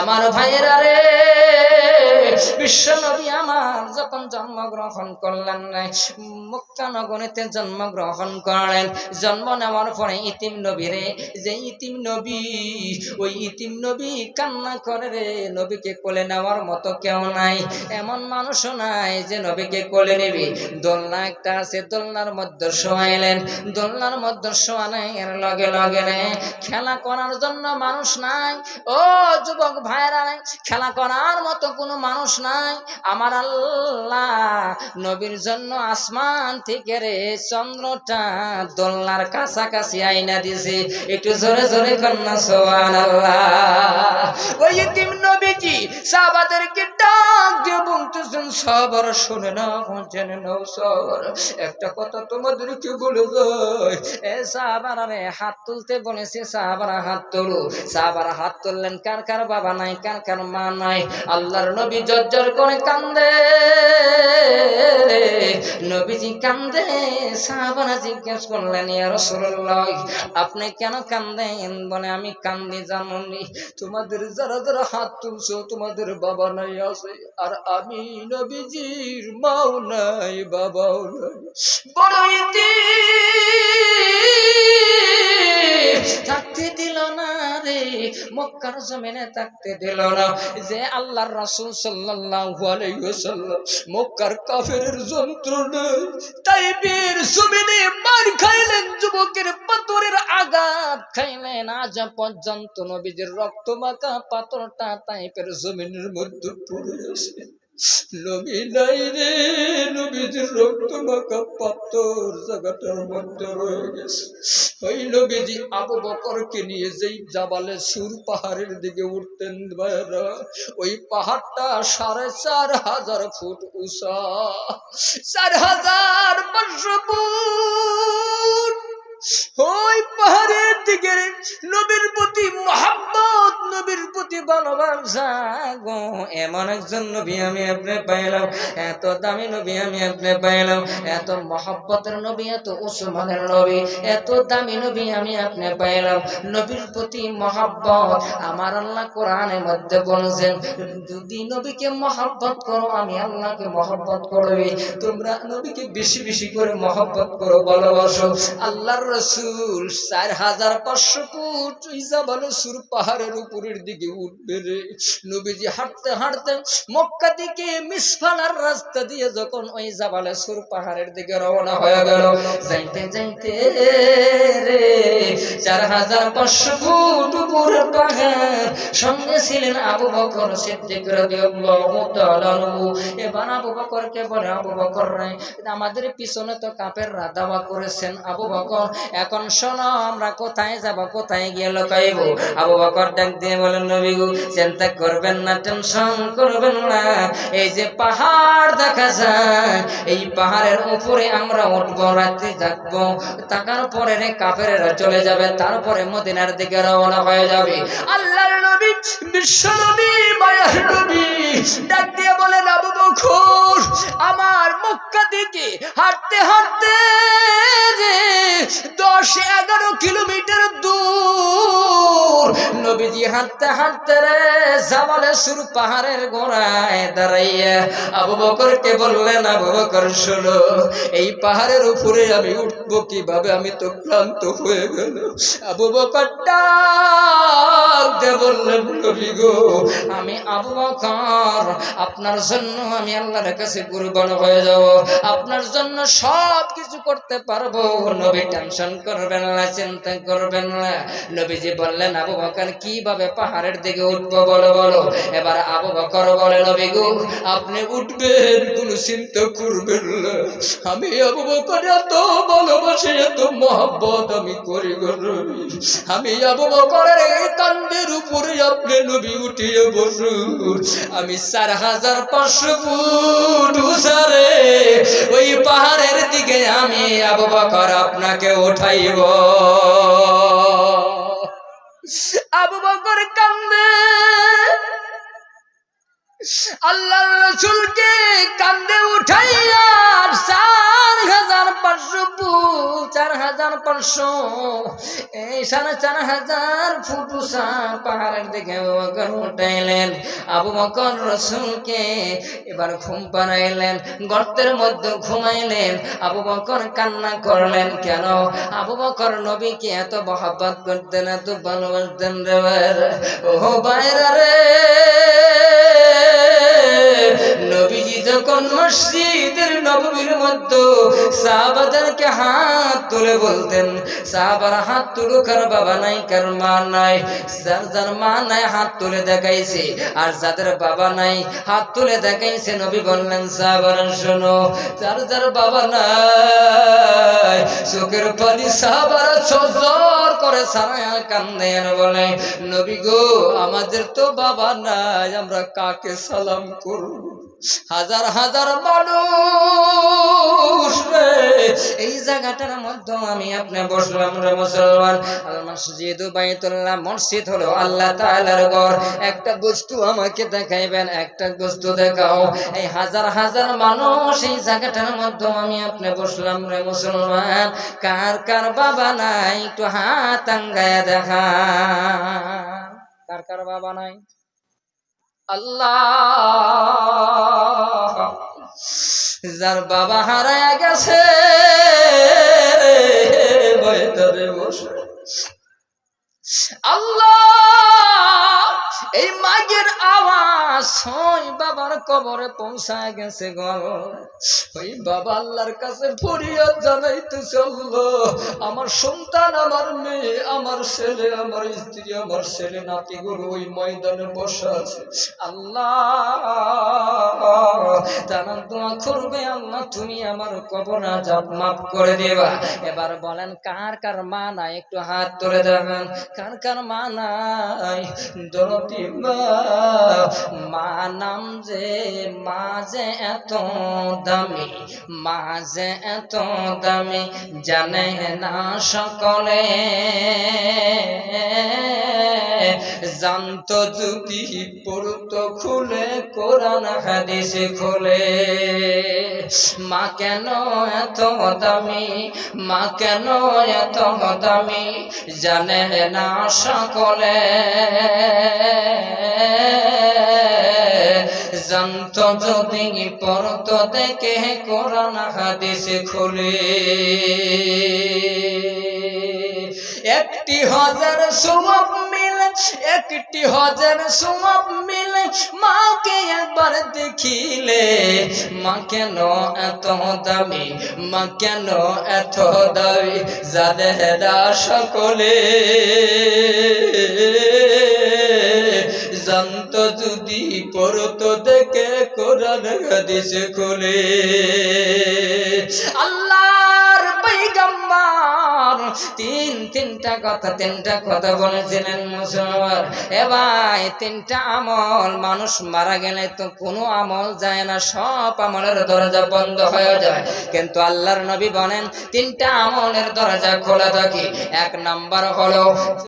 আমার ভাইয়েরা রে। বিশ্ব নবী আমার যখন জন্মগ্রহণ করলেন মুক্তা নগরীতে জন্মগ্রহণ করলেন। জন্ম নেওয়ার পরে ইতিম নবী রে, যে ইতিম নবী, ওই ইতিম নবী কান্না করে রে, নবীকে কোলে নেওয়ার মতো কেউ নাই। এমন মানুষও নাই যে নবীকে কোলে নেবে। দোলনা একটা আছে, দোলনার মধ্যে শোয়াইলেন। দোলনার মধ্যে শোয়ানের লগে লগে রে, খেলা করার জন্য মানুষ নাই। ও যুবক ভাইরা খেলা করার মতো কোনো মানুষ নাই, আমার আল্লাহ নবীর জন্য আসমান থেকে রে চন্দ্রটা দোলনার কাছাকাছি আইনা দিছে। একটু জোরে জোরে কন্যা সোয়ান আল্লাহ ওই তিন নবীজি সাহাবাদেরকে ডাক সবার শুনে না জেনে নাও সবার। একটা কথা তোমাদেরকে বলে যায় এ সাহাবারা রে, হাত তুলতে বলেছে সাহাবারা হাত তোলো। সাহাবারা হাত তুললেন, কার কার বাবা নাই, কার কার মা নাই? আল্লাহর নবী জর্জর করে কান্দে। নবীজি কান্দে, সাহাবারা জিজ্ঞেস করলেন আপনি কেন কান্দেন? বলে, আমি কান্দি জানুনি, তোমাদের যারা যারা হাত তুলছো, তোমাদের বাবা নাই আছে, আর আমি নবীজির মাও নাই, বাবাও নাই। বড় থাকতে দিল না। মক্কার জমিনে থাকতে দিল না। যে আল্লাহর রাসূল সাল্লাল্লাহু আলাইহি মক্কার কাফেরের যন্ত্রণায় তাইবের জমিনে মার খাইলেন, যুবকের পাথরের আঘাত খাইলেন। আজ পর্যন্ত নবীজির রক্ত মাখা পাথরটা তাইপের জমিনের মধ্যে পড়ে আছে। রক্ত মাখা পাথর জায়গাটার মধ্যে রয়ে গেছে। ওই নবীজি আবু বকরকে নিয়ে যেই জাবালে সুর পাহাড়ের দিকে উঠতেন ওই পাহাড়টা সাড়ে চার হাজার ফুট উষা চার হাজার পাঁচশো প্রতি ভালোবাসা গো এমন একজন নবী আমি আপনি পাইলাম। এত দামি নবী আমি আপনি পাইলাম। এত মহাব্বতের নবী, এত উসমানের নবী, এত দামি নবী আমি আপনি পাইলাম। নবীর প্রতি মহাব্বত আমার আল্লাহ কোরআনের মধ্যে যদি নবীকে মহাব্বত করো, আমি আল্লাহকে মহাব্বত করবে। তোমরা নবীকে বেশি বেশি করে মহাব্বত করো, ভালোবাসো। আল্লাহর রসুল চার হাজার পাঁচশো ফুট ইজাবালে সুর পাহাড়ের উপরের দিকে উঠবে নবীজি হাঁটতে হাঁটতে মক্কা দিকে মিসফালার রাস্তা দিয়ে যখন ওই জাবালে সুর পাহাড়ের দিকে রওনা হয়ে গেল, যাইতে যাইতে রে চার হাজার পাঁচশো ফুট উপরের সঙ্গে ছিলেন আবু বকর সিদ্দিক এবার আবু বকরকে বলে, আবু বকর রে, আমাদের পিছনে তো কাপের দাওয়া করেছেন আবু বকর। এখন শোনো, আমরা কোথায় যাব, কোথায় গিয়ে লুকাইব? আবু বকর ডাক দিয়ে বলেন নবী গো, চিন্তা করবেন না, টেনশন করবেন না। এই যে পাহাড় দেখা যায়, এই পাহাড়ের উপরে আমরা উঠবো, রাত্রি থাকব থাকার পরে রে কাফেরেরা চলে যাবে। তারপরে মদিনার দিকে রওনা হয়ে যাবে। আল্লাহর নবী বিশ্ব নবী মায়ার নবী ডাক দিয়ে বলেন, আবু বকর, আমার মক্কা দিকে হাঁটতে হাঁটতে দশ এগারো কিলোমিটার দূর নবীজি হাঁটতে হাঁটতে রে জামালে সুর পাহাড়ের গোড়ায় দাঁড়াইয়া আবু বকরকে বললেন, আবু বকর, শোনো, এই পাহাড়ের উপরে আমি উঠবো কীভাবে? আমি তো ক্লান্ত হয়ে গেল আবু বকরটা আমি আপনার জন্য আমি আল্লাহর কাছে কুরবান হয়ে যাব। আপনার জন্য সব কিছু করতে পারব। নবী টেনশন করবেন না, চিন্তা করবেন না। নবীজি বললেন, আবু বকর, কীভাবে পাহাড়ের দিকে উঠবো বলো বলো? এবার আবু বকর বলে, নবী গো, আপনি উঠবেন, কোনো চিন্তা করবেন না। আমি আবু বকর, এত ভালোবাসি, এত মহব্বত আমি করি আমি আবু বকরের উপরে আপনি নবী উঠিয়ে বসুন আমি চার হাজার পাঁচশো ফুট উসারে ওই পাহাড়ের দিকে আমি আবু বকর আপনাকে উঠাইব। আবু বকর কান্দে আল্লাহ রসুলকে কান্দে উঠাইয়া এই চার হাজার ফুট উঁচা পাহাড়ের দিকে উঠাইলেন। রসুলকে এবার ঘুম পাড়াইলেন, গর্তের মধ্যে ঘুমাইলেন। আবু বকর কান্না করলেন, কেন? আবু বকর নবীকে এত মহাব্বত করতেন, এত ভালোবাসতেন রে। ও বাইরা রে। মধ্যে সাহাবাদেরকে হাত তুলে বলতেন, সাহাবার হাত তুলো কার বাবা নাই কার মা নাই। যার যার মা নাই, হাত তুলে দেখাইছে। আর যাদের বাবা নাই, হাত তুলে দেখাইছে, নবী বললেন, সাহাবার, শোনো যার যার বাবা নাই, চোখের পানি সাহাবার সজর করে সারা কান্দেন বলে, নবী গো, আমাদের তো বাবা নাই, আমরা কাকে সালাম করব? হাজার হাজার মানুষ এই জায়গাটার মধ্যে আমি আপনি বসলাম রে মুসলমান। মসজিদ বাইতুল্লাহ মসজিদ হলো আল্লাহ তাআলার ঘর। একটা বস্তু আমাকে দেখাইবেন, একটা বস্তু দেখাও। এই হাজার হাজার মানুষ এই জায়গাটার মধ্যে আমি আপনি বসলাম রে মুসলমান। কার কার বাবা নাই, একটু হাত দেখা কার কার বাবা নাই? আল্লাহ। যার বাবা হারা গেছে আল্লাহ বাবার কবরে পৌঁছায় গেছে গো। ওই বাবা আল্লাহর কাছে ফরিয়াদ জানাইতেছে, আল্লাহ, আমার সন্তান, আমার মেয়ে, আমার ছেলে, আমার স্ত্রী, আমার ছেলে নাতিগুলো ওই ময়দানে বসে আছে। আল্লাহ তারা দোয়া করবে আল্লাহ, তুমি আমার কবর আজাব মাফ করে দেবা। এবার বলেন, কার কার মা নাই? একটু হাত তুলে দেবেন কার কার মা নাই? দরদি মা মা নাম যে মা যে এত দামি মা যে এত দামি জানে না সকলে। জানতো যদি পড়তো খুলে কোরআন হাদিস খুলে। মা কেন এত দামি, মা কেন এত দামি জানে না সকলে। জানত যদি পরত দেখে কোরআন হাদিস খুলে। একটি হাজার সুমক মিলে, একটি হাজার সুমক মিলে, মাকে একবার দেখিলে, মা কেন এত দামি, মা কেন এত দামি যাদের সকলে। জানত যদি পড়তো দেখে কোরআন হাদিস খুলে। আল্লাহর পৈগম্বর তিন, তিনটা কথা তিনটা কথা বলেছিলেন মুসলমান। এ ভাই তিনটা আমল মানুষ মারা গেলে তো কোনো আমল যায় না, সব আমলের দরজা বন্ধ হয়ে যায়। কিন্তু আল্লাহর নবী বলেন, তিনটা আমলের দরজা খোলা থাকে। এক নাম্বার হলো